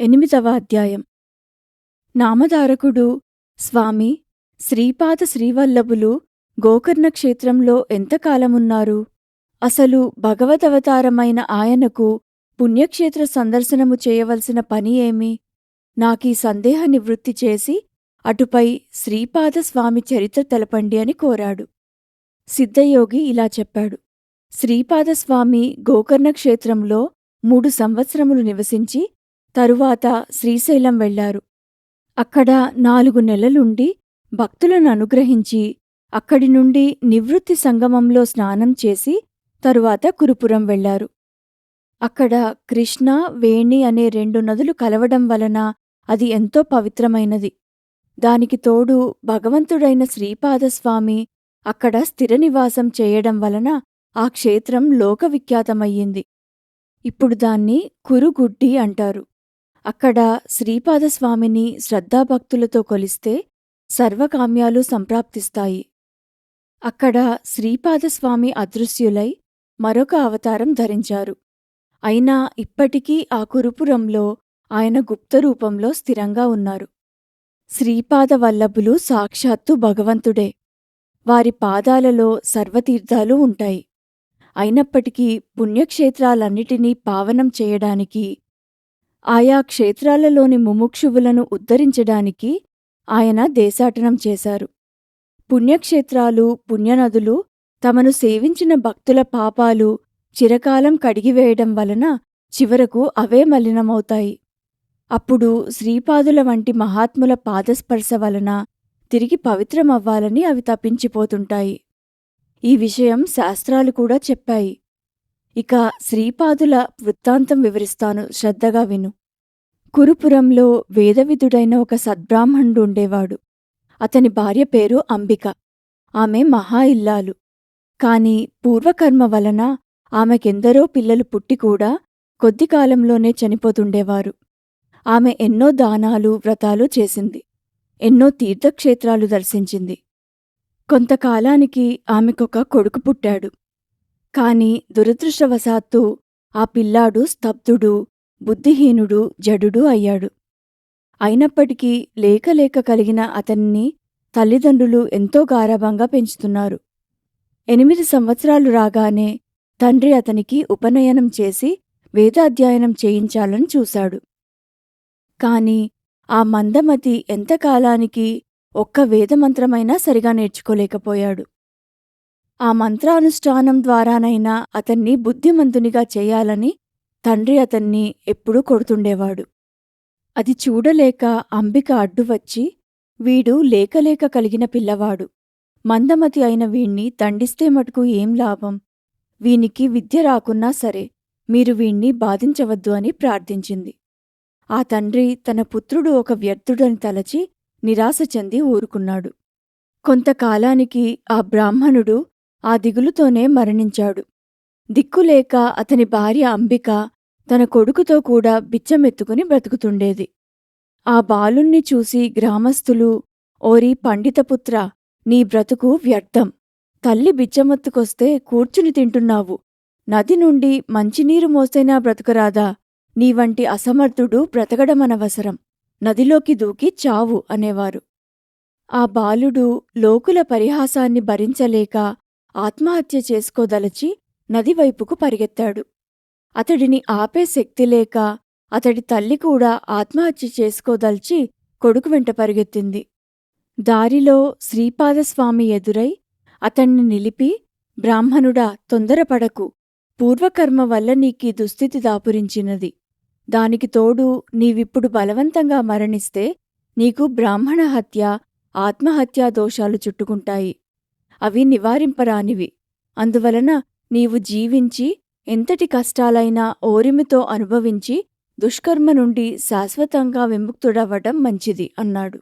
ఎనిమిదవ అధ్యాయం. నామధారకుడు స్వామి శ్రీపాద శ్రీవల్లభులు గోకర్ణ క్షేత్రంలో ఎంతకాలమున్నారు అసలు భగవదవతారమైన ఆయనకు పుణ్యక్షేత్ర సందర్శనము చేయవలసిన పని ఏమి? నాకీ సందేహ నివృత్తి చేసి అటుపై శ్రీపాద స్వామి చరిత్ర తెలపండి అని కోరాడు. సిద్ధయోగి ఇలా చెప్పాడు. శ్రీపాదస్వామి గోకర్ణ క్షేత్రంలో మూడు సంవత్సరములు నివసించి తరువాత శ్రీశైలం వెళ్ళారు అక్కడ నాలుగు నెలలుండి భక్తులను అనుగ్రహించి అక్కడి నుండి నివృత్తి సంగమంలో స్నానం చేసి తరువాత కురుపురం వెళ్ళారు అక్కడ కృష్ణ వేణి అనే రెండు నదులు కలవడం వలన అది ఎంతో పవిత్రమైనది. దానికి తోడు భగవంతుడైన శ్రీపాదస్వామి అక్కడ స్థిర నివాసం చేయడం వలన ఆ క్షేత్రం లోకవిఖ్యాతమయ్యింది. ఇప్పుడు దాన్ని కురుగుడ్డి అంటారు. అక్కడ శ్రీపాదస్వామిని శ్రద్ధాభక్తులతో కొలిస్తే సర్వకామ్యాలు సంప్రాప్తిస్తాయి. అక్కడ శ్రీపాదస్వామి అదృశ్యులై మరొక అవతారం ధరించారు. అయినా ఇప్పటికీ ఆ కురుపురంలో ఆయన గుప్తరూపంలో స్థిరంగా ఉన్నారు. శ్రీపాద వల్లభులు సాక్షాత్తు భగవంతుడే. వారి పాదాలలో సర్వతీర్థాలు ఉంటాయి. అయినప్పటికీ పుణ్యక్షేత్రాలన్నిటినీ పావనం చేయడానికి ఆయా క్షేత్రాలలోని ముముక్షువులను ఉద్ధరించడానికి ఆయన దేశాటనం చేశారు. పుణ్యక్షేత్రాలు పుణ్యనదులు తమను సేవించిన భక్తుల పాపాలు చిరకాలం కడిగివేయడం వలన చివరకు అవే మలినమవుతాయి. అప్పుడు శ్రీపాదుల వంటి మహాత్ముల పాదస్పర్శ వలన తిరిగి పవిత్రమవ్వాలని అవి తప్పించిపోతుంటాయి. ఈ విషయం శాస్త్రాలు కూడా చెప్పాయి. ఇక శ్రీపాదుల వృత్తాంతం వివరిస్తాను శ్రద్ధగా విను. కురుపురంలో వేదవిధుడైన ఒక సద్బ్రాహ్మణుడు ఉండేవాడు. అతని భార్య పేరు అంబిక. ఆమె మహా ఇల్లాలు. కాని పూర్వకర్మ వలన ఆమెకెందరో పిల్లలు పుట్టి కూడా కొద్ది కాలంలోనే చనిపోతుండేవారు. ఆమె ఎన్నో దానాలు వ్రతాలు చేసింది. ఎన్నో తీర్థక్షేత్రాలు దర్శించింది. కొంతకాలానికి ఆమెకొక కొడుకు పుట్టాడు. కాని దురదృష్టవశాత్తు ఆ పిల్లాడు స్తబ్దుడు బుద్ధిహీనుడు జడుడు అయ్యాడు. అయినప్పటికీ లేకలేక కలిగిన అతన్ని తల్లిదండ్రులు ఎంతో గారాభంగా పెంచుతున్నారు. ఎనిమిది సంవత్సరాలు రాగానే తండ్రి అతనికి ఉపనయనం చేసి వేదాధ్యయనం చేయించాలని చూశాడు. కాని ఆ మందమతి ఎంతకాలానికి ఒక్క వేదమంత్రమైనా సరిగా నేర్చుకోలేకపోయాడు. ఆ మంత్రానుష్ఠానం ద్వారానైనా అతన్ని బుద్ధిమంతునిగా చేయాలని తండ్రి అతన్ని ఎప్పుడూ కొడుతుండేవాడు. అది చూడలేక అంబిక అడ్డువచ్చి వీడు లేకలేక కలిగిన పిల్లవాడు. మందమతి అయిన వీణ్ణి దండిస్తే మటుకు ఏం లాభం? వీనికి విద్య రాకున్నా సరే మీరు వీణ్ణి బాధించవద్దు అని ప్రార్థించింది. ఆ తండ్రి తన పుత్రుడు ఒక వ్యర్థుడని తలచి నిరాశ చెంది ఊరుకున్నాడు. కొంతకాలానికి ఆ బ్రాహ్మణుడు ఆ దిగులుతోనే మరణించాడు. దిక్కులేక అతని భార్య అంబిక తన కొడుకుతో కూడా బిచ్చమెత్తుకుని బ్రతుకుతుండేది. ఆ బాలుణ్ణి చూసి గ్రామస్థులు ఓరి పండితపుత్ర నీ బ్రతుకు వ్యర్థం. తల్లి బిచ్చమెత్తుకొస్తే కూర్చుని తింటున్నావు. నది నుండి మంచినీరు మోస్తైనా బ్రతుకరాదా? నీవంటి అసమర్థుడు బ్రతకడమనవసరం. నదిలోకి దూకి చావు అనేవారు. ఆ బాలుడు లోకుల పరిహాసాన్ని భరించలేక ఆత్మహత్య చేసుకోదలచి నదివైపుకు పరిగెత్తాడు. అతడిని ఆపే శక్తి లేక అతడి తల్లి కూడా ఆత్మహత్య చేసుకోదల్చి కొడుకు వెంట పరిగెత్తింది. దారిలో శ్రీపాదస్వామి ఎదురై అతణ్ణి నిలిపి బ్రాహ్మణుడా తొందరపడకు. పూర్వకర్మ వల్ల నీకీ దుస్థితి దాపురించినది. దానికి తోడు నీవిప్పుడు బలవంతంగా మరణిస్తే నీకు బ్రాహ్మణ హత్య ఆత్మహత్యా దోషాలు చుట్టుకుంటాయి. అవి నివారింపరానివి. అందువలన నీవు జీవించి ఎంతటి కష్టాలైనా ఓరిమితో అనుభవించి దుష్కర్మ నుండి శాశ్వతంగా విముక్తుడవ్వటం మంచిది అన్నాడు.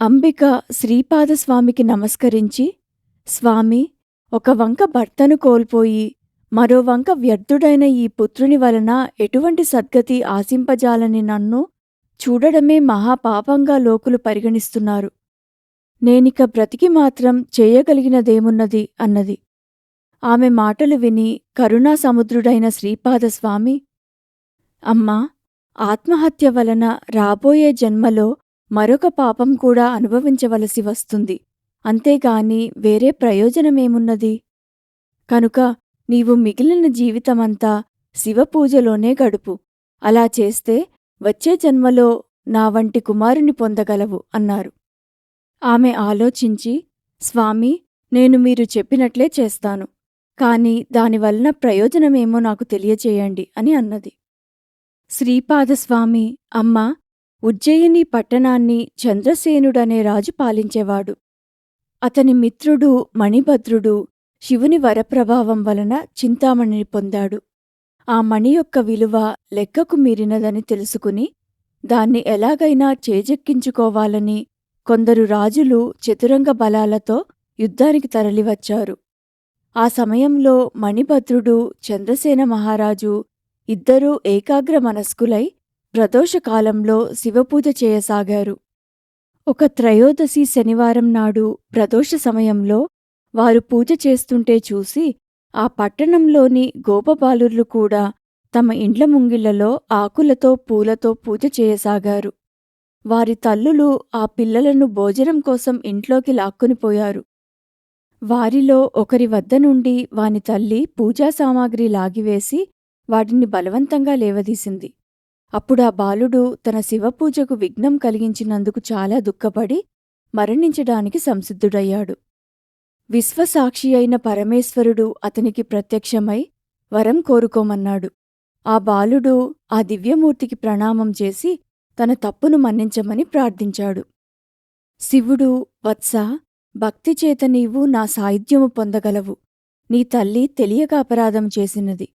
అంబిక శ్రీపాదస్వామికి నమస్కరించి స్వామి ఒక వంక భర్తను కోల్పోయి మరో వంక వ్యర్థుడైన ఈ పుత్రుని వలన ఎటువంటి సద్గతి ఆశింపజాలని నన్ను చూడడమే మహాపాపంగా లోకులు పరిగణిస్తున్నారు. నేనిక బ్రతికి మాత్రం చేయగలిగినదేమున్నది అన్నది. ఆమె మాటలు విని కరుణాసముద్రుడైన శ్రీపాదస్వామి అమ్మా ఆత్మహత్య వలన రాబోయే జన్మలో మరొక పాపం కూడా అనుభవించవలసి వస్తుంది. అంతేగాని వేరే ప్రయోజనమేమున్నది? కనుక నీవు మిగిలిన జీవితమంతా శివపూజలోనే గడుపు. అలా చేస్తే వచ్చే జన్మలో నా వంటి కుమారుని పొందగలవు అన్నారు. ఆమె ఆలోచించి స్వామి నేను మీరు చెప్పినట్లే చేస్తాను. కాని దానివలన ప్రయోజనమేమో నాకు తెలియచేయండి అని అన్నది. శ్రీపాదస్వామి అమ్మ ఉజ్జయిని పట్టణాన్ని చంద్రసేనుడనే రాజు పాలించేవాడు. అతని మిత్రుడు మణిభద్రుడు శివుని వరప్రభావం వలన చింతామణిని పొందాడు. ఆ మణి యొక్క విలువ లెక్కకు మీరినదని తెలుసుకుని దాన్ని ఎలాగైనా చేజెక్కించుకోవాలని కొందరు రాజులు చతురంగ బలాలతో యుద్ధానికి తరలివచ్చారు. ఆ సమయంలో మణిభద్రుడు చంద్రసేన మహారాజు ఇద్దరూ ఏకాగ్ర మనస్కులై ప్రదోషకాలంలో శివపూజ చేయసాగారు. ఒక త్రయోదశి శనివారం నాడు ప్రదోష సమయంలో వారు పూజ చేస్తుంటే చూసి ఆ పట్టణంలోని గోపబాలుర్లు కూడా తమ ఇండ్ల ముంగిళ్ళలో ఆకులతో పూలతో పూజ చేయసాగారు. వారి తల్లులు ఆ పిల్లలను భోజనం కోసం ఇంట్లోకి లాక్కునిపోయారు వారిలో ఒకరి వద్ద నుండి వాని తల్లి పూజా సామాగ్రి లాగివేసి వాటిని బలవంతంగా లేవదీసింది. అప్పుడా బాలుడు తన శివపూజకు విఘ్నం కలిగించినందుకు చాలా దుఃఖపడి మరణించడానికి సంసిద్ధుడయ్యాడు. విశ్వసాక్షి అయిన పరమేశ్వరుడు అతనికి ప్రత్యక్షమై వరం కోరుకోమన్నాడు. ఆ బాలుడు ఆ దివ్యమూర్తికి ప్రణామం చేసి తన తప్పును మన్నించమని ప్రార్థించాడు. శివుడు వత్స భక్తిచేత నీవు నా సాయుధ్యము పొందగలవు. నీ తల్లి తెలియక అపరాధం చేసినది.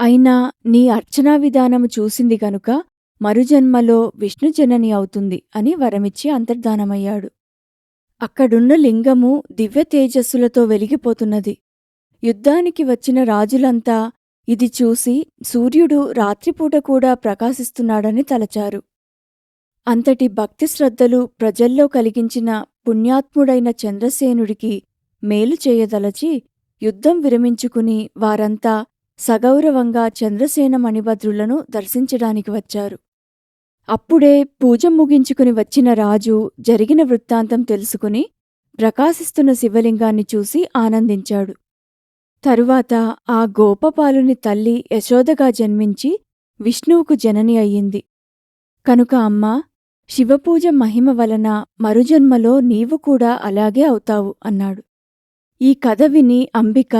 అయినా నీ అర్చనా విధానము చూసింది గనుక మరుజన్మలో విష్ణుజనని అవుతుంది అని వరమిచ్చి అంతర్ధానమయ్యాడు. అక్కడున్న లింగము దివ్య తేజస్సులతో వెలిగిపోతున్నది. యుద్ధానికి వచ్చిన రాజులంతా ఇది చూసి సూర్యుడు రాత్రిపూట కూడా ప్రకాశిస్తున్నాడని తలచారు. అంతటి భక్తి శ్రద్ధలు ప్రజల్లో కలిగించిన పుణ్యాత్ముడైన చంద్రసేనుడికి మేలు చేయదలచి యుద్ధం విరమించుకుని వారంతా సగౌరవంగా చంద్రసేన మణిభద్రులను దర్శించడానికి వచ్చారు. అప్పుడే పూజ ముగించుకుని వచ్చిన రాజు జరిగిన వృత్తాంతం తెలుసుకుని ప్రకాశిస్తున్న శివలింగాన్ని చూసి ఆనందించాడు. తరువాత ఆ గోపపాలుని తల్లి యశోదగా జన్మించి విష్ణువుకు జనని అయ్యింది. కనుక అమ్మా శివపూజ మహిమ వలన మరుజన్మలో నీవు కూడా అలాగే అవుతావు అన్నాడు. ఈ కథ విని అంబిక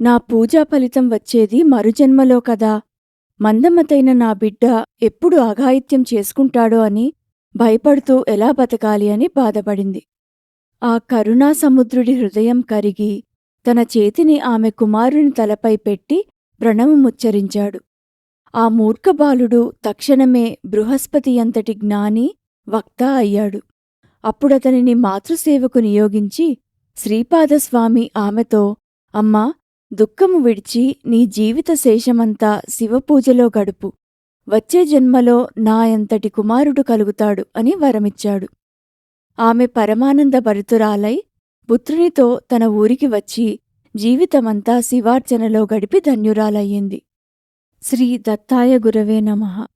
నా పూజా ఫలితం వచ్చేది మరుజన్మలో కదా మందమతైన నా బిడ్డ ఎప్పుడు అఘాయిత్యం చేసుకుంటాడో అని భయపడుతూ ఎలా బతకాలి అని బాధపడింది. ఆ కరుణాసముద్రుడి హృదయం కరిగి తన చేతిని ఆమె కుమారుని తలపై పెట్టి ప్రణవముచ్చరించాడు ఆ మూర్ఖబాలుడు తక్షణమే బృహస్పతి అంతటి జ్ఞాని వక్త అయ్యాడు. అప్పుడతనిని మాతృసేవకు నియోగించి శ్రీపాదస్వామి ఆమెతో అమ్మా దుఃఖము విడిచి నీ జీవిత శేషమంతా శివపూజలో గడుపు. వచ్చే జన్మలో నా ఎంతటి కుమారుడు కలుగుతాడు అని వరమిచ్చాడు. ఆమె పరమానంద భరితురాలై పుత్రునితో తన ఊరికి వచ్చి జీవితమంతా శివార్చనలో గడిపి ధన్యురాలయ్యింది. శ్రీ దత్తాయ గురవే నమః.